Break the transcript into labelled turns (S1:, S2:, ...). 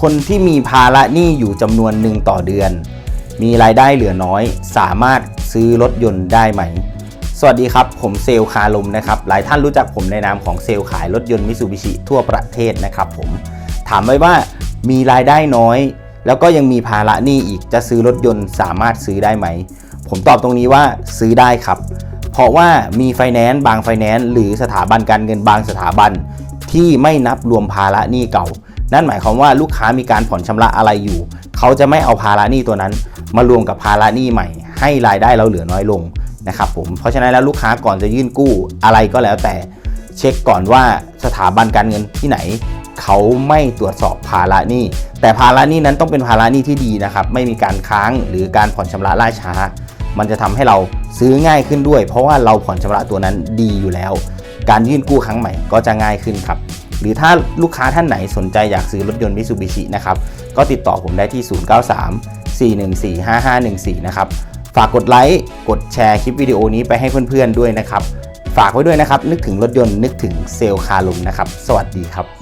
S1: คนที่มีภาระหนี้อยู่จำนวนหนึ่งต่อเดือน มีรายได้เหลือน้อย สามารถซื้อรถยนต์ได้ไหม สวัสดีครับ ผมเซลลคาลมนะครับ หลายท่านรู้จักผมในนามของเซลล์ขายรถยนต์มิ t ซูบิชิทั่วประเทศนะครับผม ถามไว้ว่ามีรายได้น้อย แล้วก็ยังมีภาระหนี้อีกจะซื้อรถยนต์สามารถซื้อได้ไหม ผมตอบตรงนี้ว่าซื้อได้ครับ เพราะว่ามีไฟแนนซ์บางไฟแนนซ์หรือสถาบันการเงินบางสถาบัน ที่ไม่นับรวมภาระหนี้เก่า นั่นหมายความว่าลูกค้ามีการผ่อนชำระอะไรอยู่ เขาจะไม่เอาภาระหนี้ตัวนั้น มารวมกับภาระหนี้ใหม่ ให้รายได้เราเหลือน้อยลงนะครับผมเพราะฉะนั้นแล้วลูกค้าก่อนจะยื่นกู้อะไรก็แล้วแต่เช็คก่อนว่าสถาบันการเงินที่ไหน เขาไม่ตรวจสอบภาระหนี้ แต่ภาระหนี้นั้นต้องเป็นภาระหนี้ที่ดีนะครับ ไม่มีการค้างหรือการผ่อนชำระล่าช้า มันจะทำให้เราซื้อง่ายขึ้นด้วย เพราะว่าเราผ่อนชำระตัวนั้นดีอยู่แล้ว การยื่นกู้ครั้งใหม่ก็จะง่ายขึ้นครับ หรือถ้าลูกค้าท่านไหนสนใจอยากซื้อรถยนต์มิตซูบิชินะครับ ก็ติดต่อผมได้ที่ 093 414 5514 นะครับ ฝากกดไลค์ กดแชร์คลิปวิดีโอนี้ไปให้เพื่อนๆด้วยนะครับ ฝากไว้ด้วยนะครับ นึกถึงรถยนต์นึกถึงเซลคาลุมนะครับ สวัสดีครับ